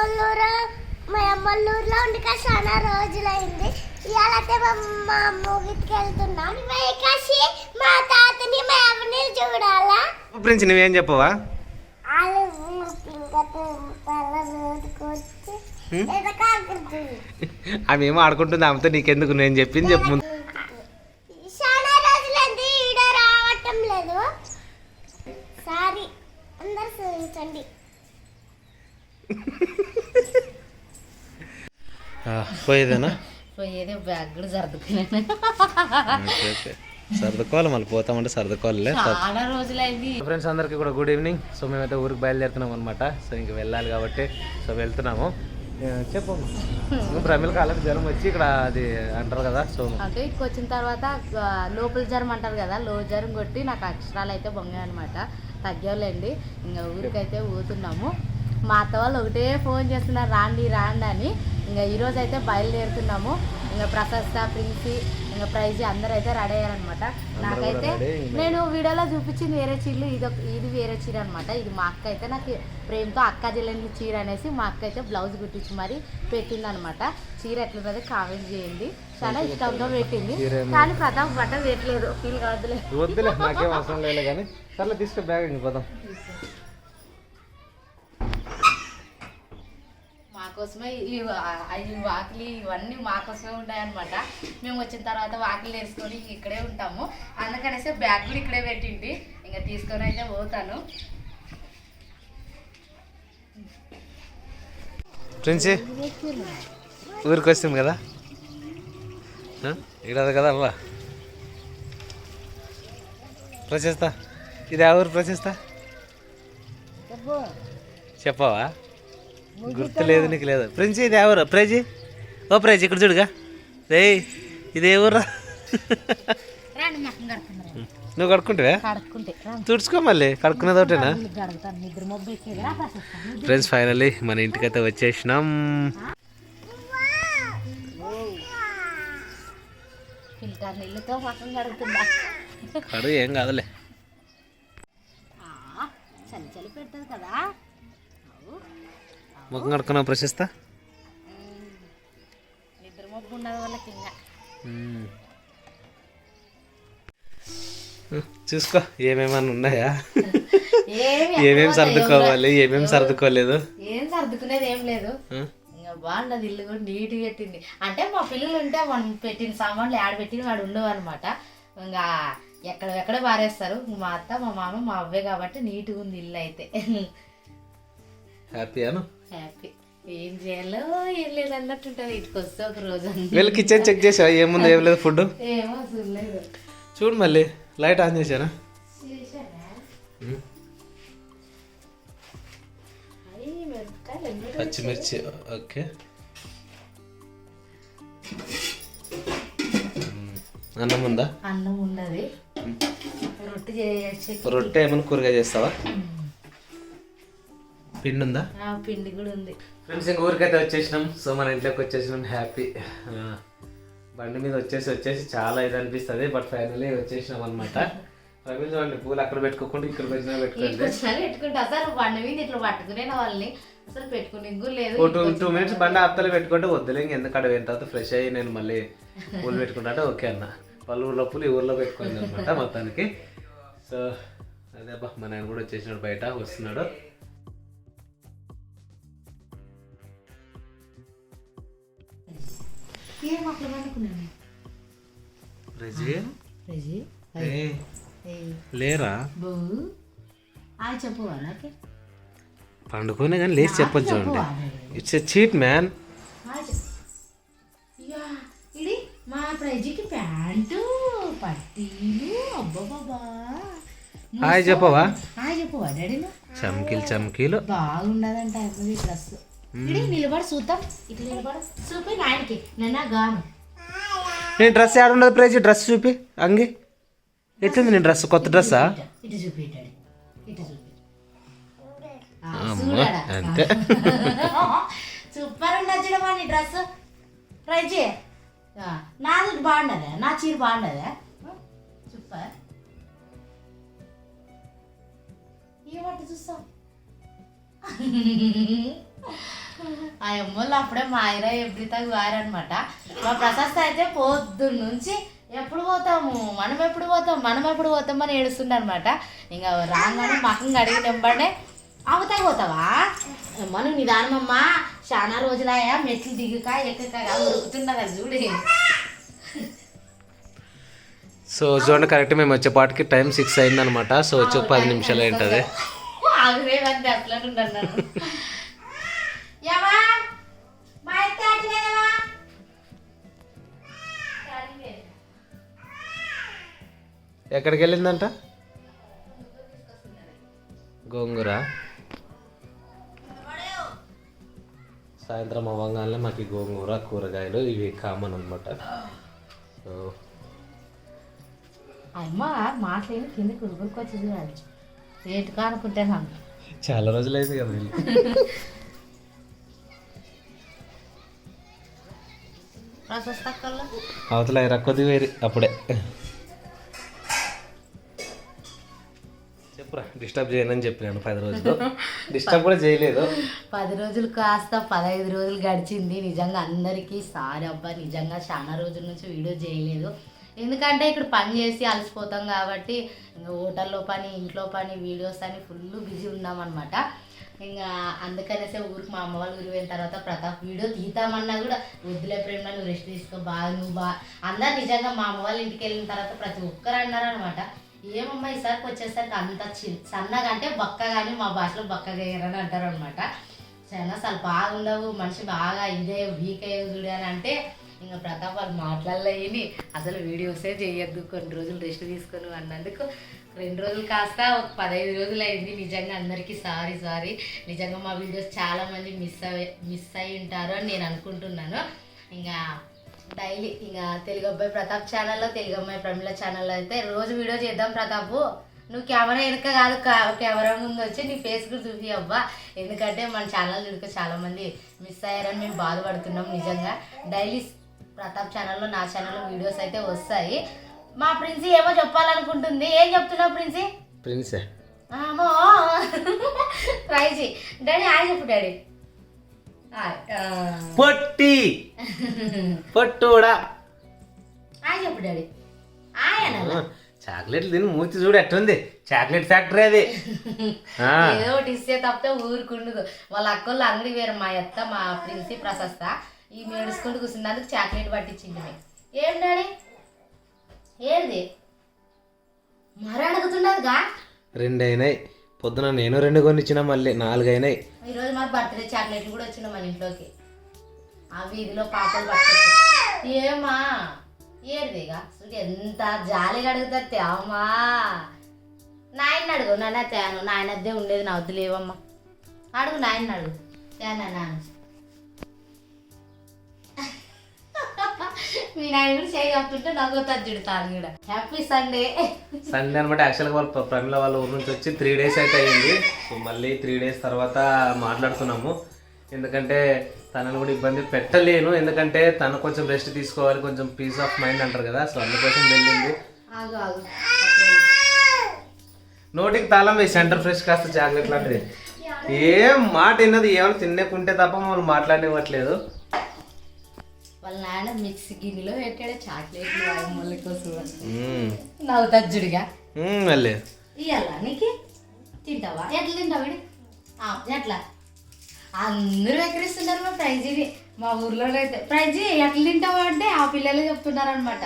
అమ్మల్లూరు మా అమ్మల్లూరులో ఉండి చాలా రోజులైంది. ఇవాళైతే మా మా మూగికి వెళ్తున్నాం. కాశీ మా తాతని మా అమ్మని చూడాలా? ప్రిన్స్ నువ్వేం చెప్పవా? ఏమో ఆడుకుంటుంది ఆమెతో నీకెందుకు నేను చెప్పింది చెప్పు ముందు చాలా రోజులైంది ఈడ రావటం లేదు సారీ అందరు చూపించండి పోయేదేనా? పోయేదే బ్యాగ్ కూడా సర్దుకున్నాను సర్దుకోవాలి మళ్ళీ పోతామంటే సర్దుకోవాలిలే చాలా రోజులైంది. ఫ్రెండ్స్ అందరికీ కూడా గుడ్ ఈవినింగ్ సో మేమైతే ఊరికి బయలుదేరుతున్నాం అనమాట సో ఇంక వెళ్ళాలి కాబట్టి సో వెళ్తున్నాము. చెప్పు ప్రమిళకి అలాంటి జ్వరం వచ్చి ఇక్కడ అది అంటారు కదా సో అంటే ఇక్కడికి వచ్చిన తర్వాత లోపల జ్వరం అంటారు కదా లో జ్వరం కొట్టి నాకు అక్షరాలు అయితే బొంగాయి అనమాట తగ్గలేండి ఇంకా ఊరికైతే పోతున్నాము మా అత్త వాళ్ళు ఒకటే ఫోన్ చేస్తున్నారు రాండి రాండి అని. ఇంకా ఈరోజు అయితే బయలుదేరుతున్నాము. ఇంకా ప్రశస్త ప్రిన్సి ఇంకా ప్రైజ్ అందరూ అయితే రెడీ అయ్యారనమాట నాకైతే నేను వీడియోలో చూపించింది వేరే చీరలు ఇది ఇది వేరే చీర అనమాట ఇది మా అక్క అయితే నాకు ప్రేమతో అక్క జిల్లెండి చీర అనేసి మా అక్క అయితే బ్లౌజ్ కుట్టించి మరి పెట్టింది అనమాట చీర ఎట్లున్నది కామెంట్ చేయండి. చాలా ఇష్టంగా పెట్టింది. కానీ ప్రతాప్ బట్ట పెట్టలేదు. ఫీల్ కావద్దులే. వద్దులే నాకేం అవసరం లేదు కానీ. సర్లే తీసుకో బ్యాగ్ పోదాం. కోసమే ఈ వా- ఈ వాకిలి ఇవన్నీ మా కోసమే ఉన్నాయన్నమాట మేము వచ్చిన తర్వాత వాకిలి వేసుకొని ఇక్కడే ఉంటాము. అందుకనేసి బ్యాగ్ కూడా ఇక్కడే పెట్టింటి. ఇంకా తీసుకొని అయితే పోతాను. ప్రిన్సి ఊరికి వస్తాం కదా? ఇక్కడ అది కదా అవ్వ ప్రశస్త. ఇది ఆ ఊరు ప్రశస్త? చెప్పవా? గుర్తు లేదు నీకు లేదు. ప్రిన్సి ఇది ఎవరు? ప్రైజీ? ఓ ప్రైజ్ ఇక్కడ చూడుగా. రే ఇది కడుతున్నారు నువ్వు కడుక్కుంటావే? కడుక్కుంటే తుడుచుకో మళ్ళీ. కడుక్కునేది ఒకటేనా? ఫ్రెండ్స్ ఫైనల్లీ మన ఇంటికైతే వచ్చేసినాం. ఫిల్టర్ నీళ్ళతో మొత్తం కడుగుతుందా? కడు ఏం కాదులే ఆ, చలి చలి పెడుతుంది కదా అవు. ముఖం కడుక్కున్నావు ప్రశస్త. చూసుకో ఏమేమన్నా ఉన్నాయా? ఏమి ఏమేమి సర్దుకోవాలి ఏమేమి సర్దుకోలేదు? ఏం సర్దుకునేది ఏం లేదు. బాగున్నది ఇల్లు కూడా నీట్గా పెట్టింది. అంటే మా పిల్లలు ఉంటే మనం పెట్టిన సామాన్లు ఆడ పెట్టిన వాడు ఉండవు అనమాట ఇంకా ఎక్కడ ఎక్కడ పారేస్తారు. మా అత్త మా మామ మా అవ్వే కాబట్టి నీట్గా ఉంది ఇల్లు అయితే. హ్యాపీ అను హ్యాపీ ఏం చేయాలో ఏం లేదు అన్నట్టుంటుంది. ఇటుకు వస్తే ఒక రోజు. వెళ్ళి కిచెన్ చెక్ చేసావా? ఏముంది ఏం లేదు ఫుడ్ ఏమో చూడలేదు. చూడు మళ్ళీ. లైట్ ఆన్ చేశానా? పచ్చిమిర్చి ఓకే. అన్నం ఉందా? అన్నం ఉన్నది. రొట్టె చేసి రొట్టె ఏమైనా కూరగా చేస్తావా? పిండి ఉందా ఆ, పిండి కూడా ఉంది. ఫ్రెండ్స్ ఇంక ఊరికైతే వచ్చేసినాం. సో మన ఇంట్లోకి వచ్చేసినాం. హ్యాపీ. బండి మీద వచ్చేసి వచ్చేసి చాలా ఇది అనిపిస్తుంది. బట్ ఫైనలీ వచ్చేసినాం అనమాట రవీంద్ర చూడండి పూలు అక్కడ పెట్టుకోకుండా ఇక్కడ వచ్చినా పెట్టుకోండి. వచ్చినారు పెట్టుకుంటే. అసలు బండి మీద ఇట్లా పట్టుకునే వాళ్ళని. అసలు పెట్టుకునే లేదు. ఓ టూ టూ మినిట్స్ బండి ఆప్తలు పెట్టుకుంటే వద్దులే ఎందుకు అక్కడ పోయిన తర్వాత ఫ్రెష్ అయ్యి నేను మళ్ళీ పూలు పెట్టుకుంటా అంటే ఓకే అన్న. వాళ్ళ ఊర్లో పూలు ఈ ఊర్లో పెట్టుకుంది అనమాట మొత్తానికి. సో అదే అబ్బా మా నాయన కూడా వచ్చేసినాడు బయట వస్తున్నాడు. ఏం అట్లా పట్టుకున్నాను రజీ రజీ. ఏ, లేరా? ఆ చెప్పు అలాగే పండుకోనే కానీ లేచి చెప్పొచ్చు చూడండి. ఇట్స్ ఎ చీట్ మ్యాన్ ఇది మా ప్రజకి ప్యాంటు పట్టీలు అబ్బా హాయ్ చెప్పవా? హాయ్ చెప్పు డాడీను చమ్కీలు చమ్కీలు. బాగుండదంట అమ్మది డ్రెస్ నిలబడి చూద్దాం. ఇట్లా నిలబడు. చూపి నాయనకి. నన్న గాను. నేను డ్రెస్ ఏడ ఉండదు ప్రైజ్ డ్రెస్ చూపి. అంగి. ఎట్లుంది నేను డ్రెస్? కొత్త డ్రెస్సా? ఇటు చూపి ఇటు చూపి? అంతే. సూపర్ ఉన్నది నీ డ్రెస్. ట్రై చేయ నాది బాగుండదా? నా చీర బాగుండదా? సూపర్. ఏమంట చూస్తావు ఆ అమ్మోళ్ళు అప్పుడే మా ఆయన ఎవ్రీతాకు వారనమాట మా ప్రశస్త అయితే పొద్దున్న నుంచి ఎప్పుడు పోతాము? మనం ఎప్పుడు పోతాం? మనం ఎప్పుడు పోతాం అని ఏడుస్తుండే అనమాట ఇంకా రాగానే మకం అడిగి నింబడే అవతా పోతావా? మనం నిదానమమ్మా చాలా రోజులాయా మెట్లు దిగుక ఎక్కక ఉరుకుతున్నదా చూడు. సో చూడండి కరెక్ట్ మేము వచ్చేపాటికి టైం సిక్స్ అయిందనమాట సో వచ్చి పది నిమిషాలు ఏంటది అట్లా ఎక్కడికి వెళ్ళిందంట గోంగూర? సాయంత్రం అవ్వగానే మాకు గోంగూర కూరగాయలు ఇవి కామన్ అనమాట అమ్మ మాట్లాడి కింద. చూడాలి అనుకుంటాను చాలా రోజులైంది కదా వీళ్ళు. అవతల రక్కొద్ది వేరి అప్పుడే. చెప్పురా? డిస్టర్బ్ చేయనని చెప్పినాను పది రోజులు. డిస్టర్బ్ కూడా చేయలేదు. పది రోజులు కాస్త పదహైదు రోజులు గడిచింది. నిజంగా అందరికీ సారీ అబ్బా నిజంగా చాలా రోజుల నుంచి వీడియో చేయలేదు. ఎందుకంటే ఇక్కడ పని చేసి అలసిపోతాం కాబట్టి హోటల్లో పని ఇంట్లో పని వీడియోస్ అని ఫుల్ బిజీ ఉన్నామన్నమాట. ఇంకా అందుకనేసే ఊరికి మా అమ్మ వాళ్ళ ఊరికి వెళ్ళిన తర్వాత ప్రతాప్ వీడియో తీతామన్నా కూడా వద్దులే ప్రేమ నువ్వు రెస్ట్ తీసుకో బాగా నువ్వు బా. అందరు నిజంగా మా అమ్మ వాళ్ళ ఇంటికి వెళ్ళిన తర్వాత ప్రతి ఒక్కరు అన్నారనమాట ఏమమ్మా ఈసారికి వచ్చేసరికి అంత సన్నగా అంటే బక్క కానీ మా భాషలో బొక్క అయ్యారని అంటారు అనమాట చాలా అసలు బాగుండవు మనిషి బాగా ఇదే వీక్ అయ్యే చూడు అని అంటే ఇంకా ప్రతాప్ వాళ్ళు మాట్లాడలేని అసలు వీడియోసే చేయొద్దు కొన్ని రోజులు రెస్ట్ తీసుకొని అన్నందుకు. రెండు రోజులు కాస్త ఒక పదహైదు రోజులు అయింది నిజంగా అందరికీ సారీ సారీ. నిజంగా మా వీడియోస్ చాలామంది మిస్ అయ్యి మిస్ అయి ఉంటారు అని నేను అనుకుంటున్నాను. ఇంకా డైలీ ఇంకా తెలుగు అబ్బాయి ప్రతాప్ ఛానల్లో తెలుగు అమ్మాయి ప్రమిళ ఛానల్లో అయితే రోజు వీడియో చేద్దాం ప్రతాపు. నువ్వు కెమెరా వెనుక కాదు కెమెరా ముందు వచ్చి నీ ఫేస్ కూడా చూపి అబ్బా ఎందుకంటే మన ఛానల్ చాలా మంది మిస్ అయ్యారని మేము బాధపడుతున్నాం నిజంగా. డైలీ ప్రతాప్ ఛానల్లో నా ఛానల్లో వీడియోస్ అయితే వస్తాయి. మా ప్రిన్సీ ఏమో చెప్పాలనుకుంటుంది. ఏం చెప్తున్నావు ప్రిన్సీ? ప్రిన్సే. ఆమో. ప్రైజీ డాడీ హాయ్ చెప్పు డాడీ. పొట్టి. పొట్టుడా. చెప్పు డాడీ అనాలా చాక్లెట్లు తిని మూతి చూడు ఎట్టుంది? చాక్లెట్ ఫ్యాక్టరీ అది. ఏదో ఇస్తే తప్పితే ఊరుకుండదు. వాళ్ళ అక్కళ్ళు అంగడి వేరు మా అత్త మా ప్రిన్సి ప్రశస్త. ఈ మేడుచుకుంటూ కూర్చున్నందుకు చాక్లెట్ పట్టించింది మీ. ఏం డాడీ? ఏంది? మరి అడుగుతున్నదిగా రెండు అయినాయి పొద్దున నేను రెండు కొనిచ్చిన మళ్ళీ నాలుగు అయినాయి ఈరోజు మాకు బర్త్డే చాక్లెట్లు కూడా వచ్చినాయి మన ఇంట్లోకి. ఆ వీధిలో పాపలు పట్టుకొచ్చి ఏమా ఏడిదిగా చూడు ఎంత జాలిగా అడుగుతా తేవమ్మా నాయన అడుగు నాన్న తేను నాయనద్దే ఉండేది నా వద్దు లేవమ్మా. అడుగు నాయన అడుగు. తేనా నాన్న. మీ నాయన కూడా చేయి కప్పుతుంటే నాకు తజ్జుడుతాను కూడా. హ్యాపీ సండే సండే అనమాట యాక్చువల్గా వాళ్ళు ప్ర- ప్రమిళ వాళ్ళ ఊరు నుంచి వచ్చి త్రీ డేస్ అయితే అయ్యింది. సో మళ్ళీ త్రీ డేస్ తర్వాత మాట్లాడుతున్నాము. ఎందుకంటే తనను కూడా ఇబ్బంది పెట్టలేను. ఎందుకంటే తను కొంచెం రెస్ట్ తీసుకోవాలి కొంచెం పీస్ ఆఫ్ మైండ్ అంటారు కదా సో అందుకోసం వెళ్ళింది. నోటికి తాళం వేసి సెంటర్ ఫ్రెష్ కాస్త చాక్లెట్ లాంటిది. ఏం మాట విన్నది ఏమైనా తిన్నకుంటే తప్ప మమ్మల్ని మాట్లాడివ్వట్లేదు వాళ్ళ నాన్న మిక్సీ గిన్నెలో పెట్టాడు చాక్లెట్లు అమ్మల కోసం మ్మ్. నవ్వుతజ్జుడిగా మ్మ్, మళ్ళీ. ఇయ్యాలా నీకు? తింటావా? ఎట్లా తింటావు ఎట్లా? అందరూ ఎక్కడిస్తున్నారు మా ప్రైజీని మా ఊర్లో అయితే. ప్రైజీ ఎట్లా తింటావా అంటే ఆ పిల్లలు చెప్తున్నారు అనమాట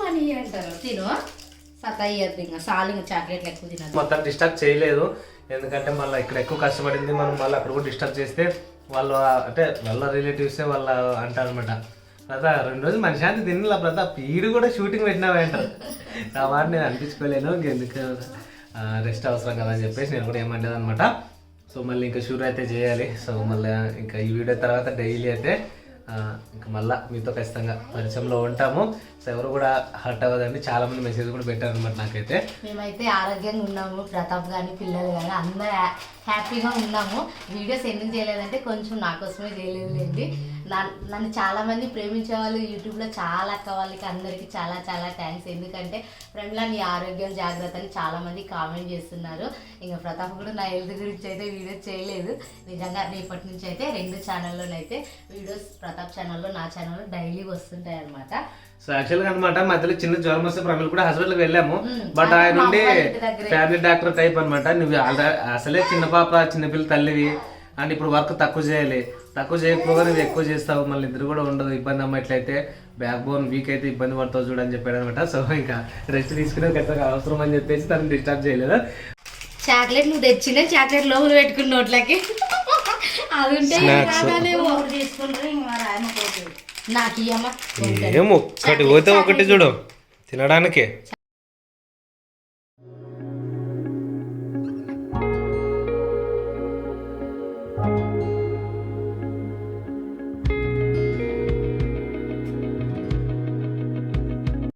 పని అంటారు. తిను సతా ఇయ్యద్దు ఇంకా. సాలు ఇంకా చాక్లెట్లు ఎక్కువ తినదు మొత్తం డిస్టర్బ్ చేయలేదు. ఎందుకంటే మళ్ళీ ఇక్కడ ఎక్కువ కష్టపడింది. మనం మళ్ళీ అక్కడ కూడా డిస్టర్బ్ చేస్తే వాళ్ళు అంటే వాళ్ళ రిలేటివ్సే వాళ్ళ అంటారు అనమాట ప్రతా రెండు రోజులు మన శాంతి తిన్నలా ప్రతా పీడు కూడా షూటింగ్ పెట్టినావే అంటారు. ఆ మాట నేను అనిపించుకోలేను ఇంకెందుకు రెస్ట్ అవసరం కదా అని చెప్పేసి నేను కూడా ఏమనలేదు అనమాట సో మళ్ళీ ఇంకా షూర్ అయితే చేయాలి. సో మళ్ళీ ఇంకా ఈ వీడియో తర్వాత డైలీ అయితే ఇంకా మళ్ళీ మీతో ఖచ్చితంగా పరిచయంలో ఉంటాము. సో ఎవరు కూడా హర్ట్ అవ్వదండి. చాలా మంది మెసేజ్ కూడా పెట్టారు అనమాట నాకైతే. మేమైతే ఆరోగ్యంగా ఉన్నాము. ప్రతాప్ కానీ పిల్లలు కానీ అందరూ హ్యా- హ్యాపీగా ఉన్నాము. వీడియోస్ ఎందుకు చేయలేదంటే కొంచెం నా కోసమే చేయలేదులేండి. నన్ను చాలా మంది ప్రేమించే వాళ్ళు యూట్యూబ్లో చాలా అక్క వాళ్ళకి అందరికీ చాలా చాలా థ్యాంక్స్ ఎందుకంటే ప్రమిళ నీ ఆరోగ్యం జాగ్రత్త అని చాలా మంది కామెంట్ చేస్తున్నారు. ఇంకా ప్రతాప్ కూడా నా హెల్త్ గురించి అయితే వీడియో చేయలేదు. నిజంగా రేపటి నుంచి అయితే రెండు ఛానల్లోనైతే వీడియోస్ ప్రతాప్ ఛానల్లో నా ఛానల్లో డైలీ వస్తుంటాయి అనమాట సో యాక్చువల్గా అనమాట మధ్యలో చిన్న జ్వరం వస్తే ప్రమిళ కూడా హాస్పిటల్కి వెళ్ళాము. బట్ ఆయన నుండి. ఫ్యామిలీ డాక్టర్ టైప్ అనమాట నువ్వు అసలే చిన్న పాప చిన్నపిల్ల తల్లివి. అండ్ ఇప్పుడు వర్క్ తక్కువ చేయాలి. తక్కువ చేయకపోగా నువ్వు ఎక్కువ చేస్తావు మళ్ళీ ఇద్దరు కూడా ఉండదు ఇబ్బంది అమ్మ ఎట్లయితే బ్యాక్ బోన్ వీక్ అయితే ఇబ్బంది పడతావు చూడని చెప్పాడు అనమాట సో ఇంకా రెస్ట్ తీసుకునే ఖచ్చితంగా అవసరం అని చెప్పేసి తను డిస్టర్బ్ చేయలేదు. చాక్లెట్ నువ్వు తెచ్చిన చాక్లెట్ లోపల పెట్టుకున్న నోట్లకి. అది ఉంటే. నాకు ఇయ్యమ్మా ఏం ఒక్కటి పోతే ఒకటి చూడు. తినడానికి.